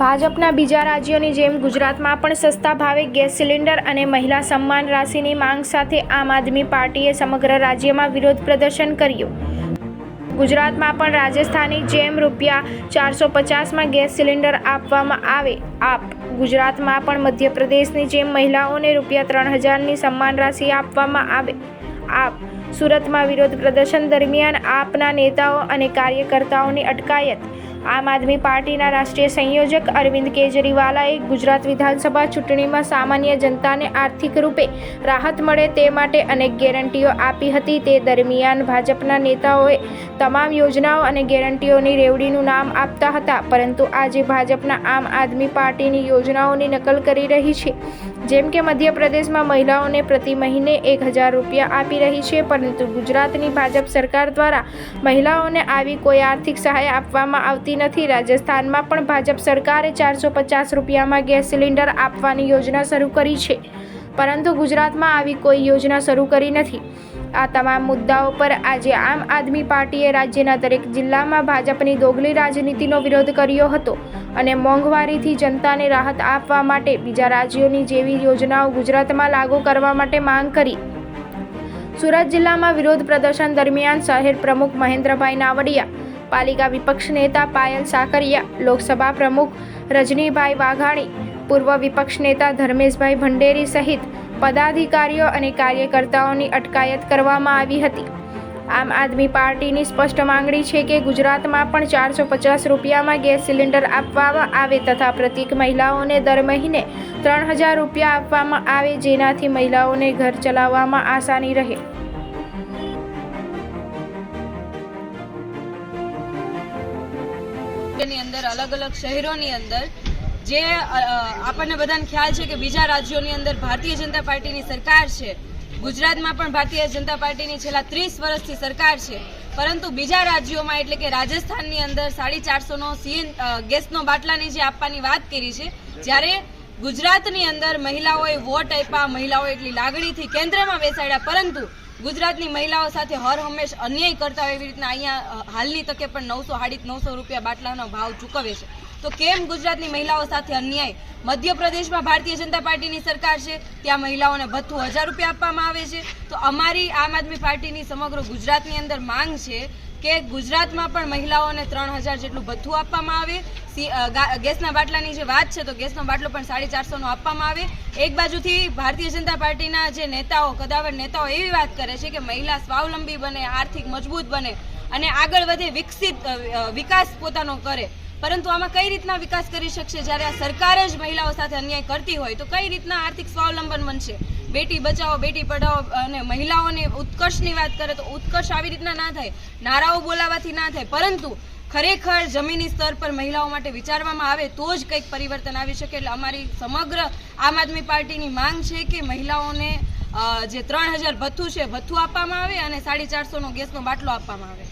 ભાજપના બીજા રાજ્યોની જેમ ગુજરાતમાં પણ સસ્તા ભાવે ગેસ સિલિન્ડર અને મહિલા સન્માન રાશિની માંગ સાથે આમ આદમી પાર્ટીએ સમગ્ર રાજ્યમાં વિરોધ પ્રદર્શન કર્યું. ગુજરાતમાં પણ રાજસ્થાનની જેમ રૂપિયા ચારસો પચાસમાં ગેસ સિલિન્ડર આપવામાં આવે. આપ ગુજરાતમાં પણ મધ્યપ્રદેશની જેમ મહિલાઓને રૂપિયા ત્રણ હજારની સન્માન રાશિ આપવામાં આવે. આપ સુરતમાં વિરોધ પ્રદર્શન દરમિયાન આપના નેતાઓ અને કાર્યકર્તાઓની અટકાયત. આમ આદમી પાર્ટીના રાષ્ટ્રીય સંયોજક અરવિંદ કેજરીવાલાએ ગુજરાત વિધાનસભા ચૂંટણીમાં સામાન્ય જનતાને આર્થિક રૂપે રાહત મળે તે માટે અનેક ગેરંટીઓ આપી હતી. તે દરમિયાન ભાજપના નેતાઓએ તમામ યોજનાઓ અને ગેરંટીઓની રેવડીનું નામ આપતા હતા. પરંતુ આજે ભાજપના આમ આદમી પાર્ટીની યોજનાઓની નકલ કરી રહી છે. જેમ કે મધ્યપ્રદેશમાં મહિલાઓને પ્રતિ મહિને એક હજાર રૂપિયા આપી રહી છે, પરંતુ ગુજરાતની ભાજપ સરકાર દ્વારા મહિલાઓને આવી કોઈ આર્થિક સહાય આપવામાં આવતી નથી. રાજસ્થાનમાં પણ ભાજપ સરકારે ચારસો પચાસ રૂપિયામાં ગેસ સિલિન્ડર આપવાની યોજના શરૂ કરી છે, પરંતુ ગુજરાતમાં આવી કોઈ યોજના શરૂ કરી નથી. આ તમામ મુદ્દાઓ પર આજે આમ આદમી પાર્ટીએ રાજ્યના દરેક જિલ્લામાં ભાજપની દોગલી રાજનીતિનો વિરોધ કર્યો હતો અને મોંઘવારીથી જનતાને રાહત આપવા માટે બીજા રાજ્યોની જેવી યોજનાઓ ગુજરાતમાં લાગુ કરવા માટે માંગ કરી. સુરત જિલ્લામાં વિરોધ પ્રદર્શન દરમિયાન શહેર પ્રમુખ મહેન્દ્રભાઈ નાવડિયા, પાલિકા વિપક્ષ નેતા પાયલ સાકરિયા, લોકસભા પ્રમુખ રજનીભાઈ વાઘાણી, પૂર્વ વિપક્ષ નેતા ધર્મેશભાઈ ભંડેરી સહિત પદાધિકારીઓ અને કાર્યકર્તાઓની અટકાયત કરવામાં આવી હતી. આમ આદમી પાર્ટીની સ્પષ્ટ માંગણી છે કે ગુજરાતમાં પણ ચારસો પચાસ રૂપિયામાં ગેસ સિલિન્ડર આપવામાં આવે તથા પ્રત્યેક મહિલાઓને દર મહિને ત્રણ હજાર રૂપિયા આપવામાં આવે જેનાથી મહિલાઓને ઘર ચલાવવામાં આસાની રહે. ની અંદર અલગ અલગ શહેરોની અંદર જે આપણને બધાને ખ્યાલ છે કે બીજા રાજ્યોની અંદર ભારતીય જનતા પાર્ટીની સરકાર છે. ગુજરાતમાં પણ ભારતીય જનતા પાર્ટીની છેલ્લા ત્રીસ વર્ષથી સરકાર છે. પરંતુ બીજા રાજ્યોમાં એટલે કે રાજસ્થાનની અંદર સાડી ચારસોનો સીએન ગેસનો બાટલાની જે આપવાની વાત કરી છે, જ્યારે ગુજરાતની અંદર મહિલાઓએ વોટ આપ્યા, મહિલાઓ એટલી લાગણીથી કેન્દ્રમાં બેસાડ્યા, પરંતુ ગુજરાતની મહિલાઓ સાથે હર હંમેશ અન્યાય કરતા હોય એવી રીતના અહીંયા હાલની તકે પણ નવસો, સાડી નવસો રૂપિયા બાટલાનો ભાવ ચૂકવે છે. તો કેમ ગુજરાતની મહિલાઓ સાથે અન્યાય? મધ્યપ્રદેશમાં ભારતીય જનતા પાર્ટીની સરકાર છે, ત્યાં મહિલાઓને ભથ્થું હજાર રૂપિયા આપવામાં આવે છે. તો અમારી આમ આદમી પાર્ટીની સમગ્ર ગુજરાતની અંદર માંગ છે કે ગુજરાતમાં પણ મહિલાઓને ત્રણ હજાર જેટલું ભથ્થું આપવામાં આવે. ગેસના બાટલાની જે વાત છે, તો ગેસનો બાટલો પણ સાડી ચારસોનો આપવામાં આવે. એક બાજુથી ભારતીય જનતા પાર્ટીના જે નેતાઓ, કદાવર નેતાઓ એવી વાત કરે છે કે મહિલા સ્વાવલંબી બને, આર્થિક મજબૂત બને અને આગળ વધે, વિકસિત વિકાસ પોતાનો કરે. પરંતુ આમાં કઈ રીતના વિકાસ કરી શકશે? જ્યારે આ સરકાર જ મહિલાઓ સાથે અન્યાય કરતી હોય, તો કઈ રીતના આર્થિક સ્વાવલંબન બનશે? બેટી બચાવો, બેટી પઢાઓ અને મહિલાઓને ઉત્કર્ષની વાત કરે તો ઉત્કર્ષ આવી રીતના ના થાય, નારાઓ બોલાવાથી ના થાય. પરંતુ ખરેખર જમીની સ્તર પર મહિલાઓ માટે વિચારવામાં આવે તો જ કંઈક પરિવર્તન આવી શકે. એટલે અમારી સમગ્ર આમ આદમી પાર્ટીની માંગ છે કે મહિલાઓને જે ત્રણ હજાર ભથ્થું છે, ભથ્થું આપવામાં આવે અને સાડી ચારસોનો ગેસનો બાટલો આપવામાં આવે.